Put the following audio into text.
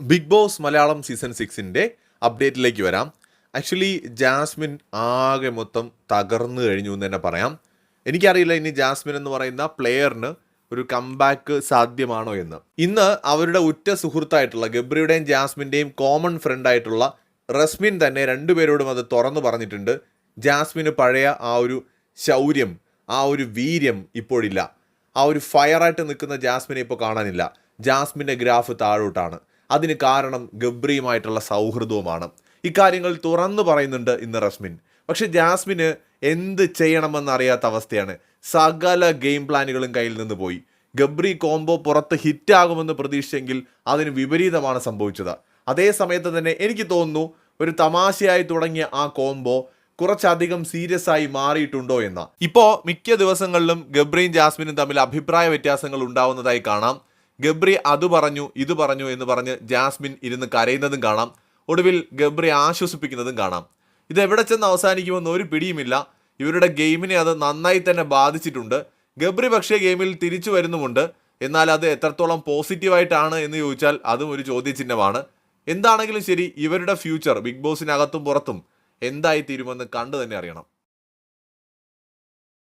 Big boss Malayalam season സിക്സിന്റെ അപ്ഡേറ്റിലേക്ക് വരാം. ആക്ച്വലി ജാസ്മിൻ ആകെ മൊത്തം തകർന്നു കഴിഞ്ഞു എന്ന് തന്നെ പറയാം. എനിക്കറിയില്ല ഇനി ജാസ്മിൻ എന്ന് പറയുന്ന പ്ലെയറിന് ഒരു കംബാക്ക് സാധ്യമാണോ എന്ന്. ഇന്ന് അവരുടെ ഉറ്റ സുഹൃത്തായിട്ടുള്ള ഗബ്രിയുടെയും ജാസ്മിന്റെയും കോമൺ ഫ്രണ്ടായിട്ടുള്ള റസ്മിൻ തന്നെ രണ്ടുപേരോടും അത് തുറന്നു പറഞ്ഞിട്ടുണ്ട്. ജാസ്മിന് പഴയ ആ ഒരു ശൗര്യം ആ ഒരു വീര്യം ഇപ്പോഴില്ല. ആ ഒരു ഫയറായിട്ട് നിൽക്കുന്ന ജാസ്മിനെ ഇപ്പോൾ കാണാനില്ല. ജാസ്മിന്റെ ഗ്രാഫ് താഴോട്ടാണ്. അതിന് കാരണം ഗബ്രിയുമായിട്ടുള്ള സൗഹൃദവുമാണ്. ഇക്കാര്യങ്ങൾ തുറന്നു പറയുന്നുണ്ട് ഇന്ന് റസ്മിൻ. പക്ഷെ ജാസ്മിന് എന്ത് ചെയ്യണമെന്ന് അറിയാത്ത അവസ്ഥയാണ്. സകല ഗെയിം പ്ലാനുകളും കയ്യിൽ നിന്ന് പോയി. ഗബ്രി കോംബോ പുറത്ത് ഹിറ്റാകുമെന്ന് പ്രതീക്ഷിച്ചെങ്കിൽ അതിന് വിപരീതമാണ് സംഭവിച്ചത്. അതേ സമയത്ത് തന്നെ എനിക്ക് തോന്നുന്നു ഒരു തമാശയായി തുടങ്ങിയ ആ കോംബോ കുറച്ചധികം സീരിയസ് ആയി മാറിയിട്ടുണ്ടോ എന്ന. ഇപ്പോൾ മിക്ക ദിവസങ്ങളിലും ഗബ്രിയും ജാസ്മിനും തമ്മിൽ അഭിപ്രായ വ്യത്യാസങ്ങൾ ഉണ്ടാവുന്നതായി കാണാം. ഗബ്രി അത് പറഞ്ഞു ഇത് പറഞ്ഞു എന്ന് പറഞ്ഞ് ജാസ്മിൻ ഇരുന്ന് കരയുന്നതും കാണാം. ഒടുവിൽ ഗബ്രി ആശ്വസിപ്പിക്കുന്നതും കാണാം. ഇത് എവിടെ ചെന്ന് അവസാനിക്കുമെന്ന് ഒരു പിടിയുമില്ല. ഇവരുടെ ഗെയിമിനെ അത് നന്നായി തന്നെ ബാധിച്ചിട്ടുണ്ട്. ഗബ്രി പക്ഷേ ഗെയിമിൽ തിരിച്ചു വരുന്നുമുണ്ട്. എന്നാൽ അത് എത്രത്തോളം പോസിറ്റീവായിട്ടാണ് എന്ന് ചോദിച്ചാൽ അതും ഒരു ചോദ്യചിഹ്നമാണ്. എന്താണെങ്കിലും ശരി ഇവരുടെ ഫ്യൂച്ചർ ബിഗ് ബോസിനകത്തും പുറത്തും എന്തായി തീരുമെന്ന് കണ്ടു തന്നെ അറിയണം.